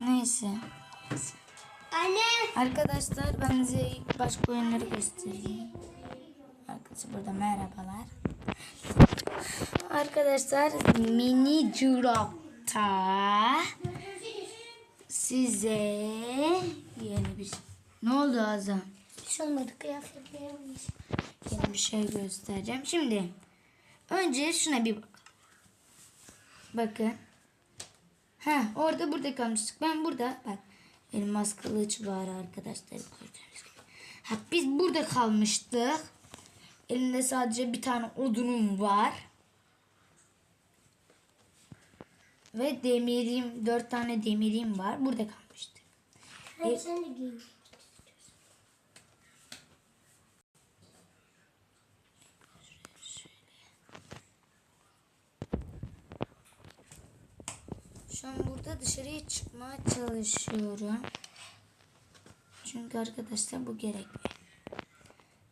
Neyse. Anne. Arkadaşlar ben size başka oyunları göstereyim. Arkadaşlar burada merhabalar. Arkadaşlar mini Jurap'ta size yeni bir ne oldu Azam? Hiç olmadı kıyafetlerimiz. Yeni bir şey göstereceğim. Şimdi önce şuna bir bak. Bakın. Ha orada burada kalmıştık. Ben burada bak elmas kılıç var arkadaşlar gördüğünüz gibi. Ha biz burada kalmıştık. Elinde sadece bir tane odunum var. Ve demirim, dört tane demirim var. Burada kalmıştık. Hadi sen de giyin. Şu an burada dışarıya çıkmaya çalışıyorum. Çünkü arkadaşlar bu gerekli.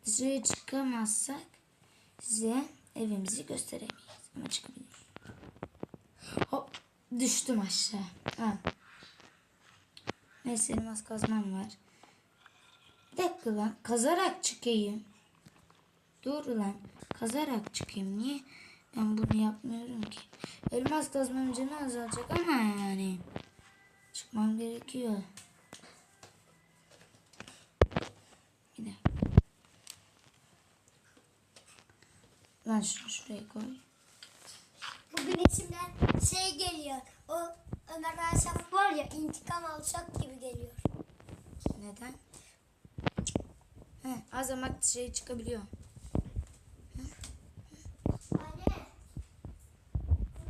Dışarıya çıkamazsak size evimizi gösteremeyiz. Ama çıkabiliriz. Hop düştüm aşağı. Ha. Neyse elmas kazmam var. Bir dakika lan kazarak çıkayım. Dur lan kazarak çıkayım. Niye ben bunu yapmıyorum ki? Elmas kazmam canı azalacak ama yani. Çıkmam gerekiyor. Bir dakika. Lan şunu şuraya koy. Bugün içimden şey geliyor. O Ömer Asaf var ya intikam alacak gibi geliyor. Neden? He, azamak dışarı çıkabiliyor. Anne.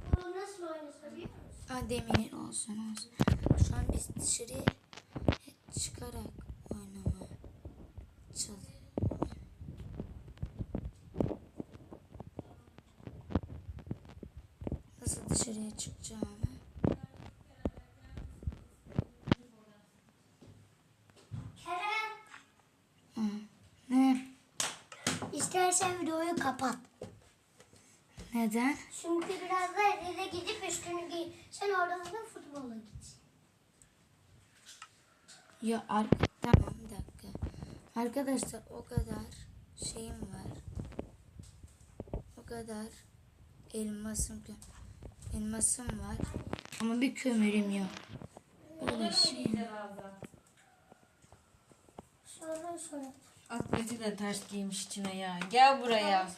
Futbolu nasıl oynasa biliyor musun? Ha demir olsun olsun. Şu an biz dışarıya çıkarak oynamaya çalışıyoruz. Nasıl dışarıya. Ne? İstersen videoyu kapat. Neden? Çünkü biraz da eve gidip üstünü giy. Sen oradan da futbola git. Ya ar tamam bir dakika. Arkadaşlar o kadar şeyim var. O kadar elmasım elmasım var. Ama bir kömürüm yok. Böyle şey. Sonra sonra. Atleti de ters giymiş içine ya. Gel buraya.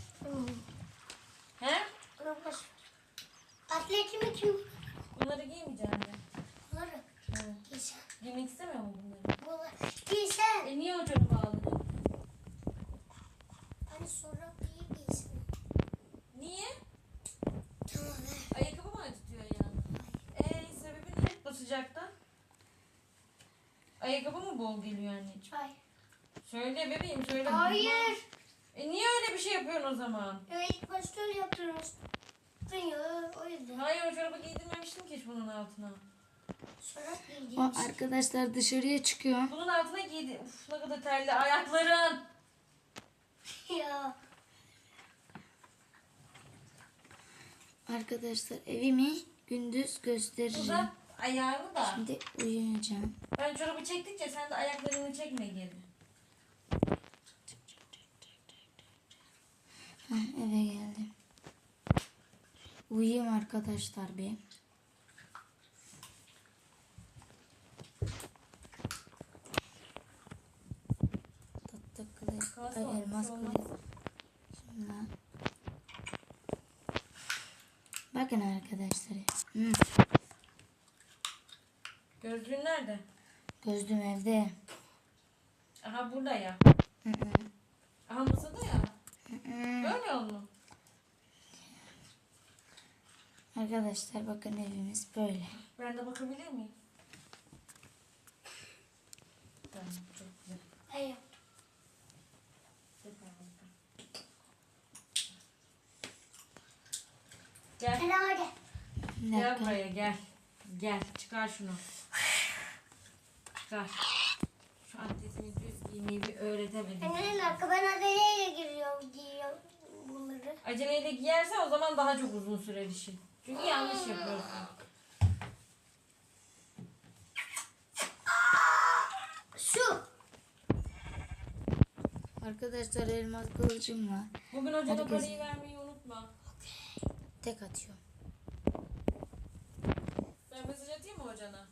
He? Ona boş ver. Bunları giymeyeceksin de. Bunları Evet. Giymek istemiyor mu bunları? Bunları giysen. E niye o çorabı aldın? Hani sonra iyi giysin. Niye? Tamam ver. Ayakkabı mı acıtıyor ya? Eee sebebi ne bu sıcakta? Ayakkabı mı bol geliyor anneciğim? Hayır. Söyle bebeğim söyle. Hayır. E niye öyle bir şey yapıyorsun o zaman? İlk başta öyle yaptınız. Ben ya o yüzden. Hayır o çorabı giydirmemiştim ki hiç bunun altına. O giydiğim arkadaşlar dışarıya çıkıyor. Bunun altına giydi. Uf ne kadar terli ayakların. ya. Arkadaşlar evimi gündüz göstereceğim. Uzat ayağını da. Şimdi uyuyacağım. Ben çorabı çektikçe sen de ayaklarını çekme geri. Eve geldim. Uyuyayım arkadaşlar bir. Tatlı kılıç. Ay, elmas kılıç. Şimdi. Bakın arkadaşlar. Hmm, Gözlüğün nerede? gözlüğüm evde. Aha burada ya. Hı hı. Aha masada ya. Hı. Görmüyor musun? Arkadaşlar bakın evimiz böyle. Ben de bakabilir miyim? Tamam çok güzel. Hayır. Gel. Gel dakika. buraya gel. Gel çıkar şunu. Çıkar. Şu atletini düz giymeyi bir öğretemedim. Anne bir dakika ben adeleyle giriyorum giyiyorum bunları. Aceleyle giyersen o zaman daha çok uzun sürer işin. Çünkü yanlış yapıyorsun. Şu. Arkadaşlar elmas kılıcım var. Bugün hocana Herkes... parayı vermeyi unutma. Okay. Tek atıyorum. Ben mesaj atayım mı hocana?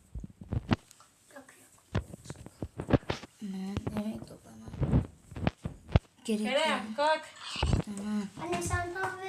Yok yok. Hemen yemek toplama. Kerem kalk. Tamam. Anne sen tam ver.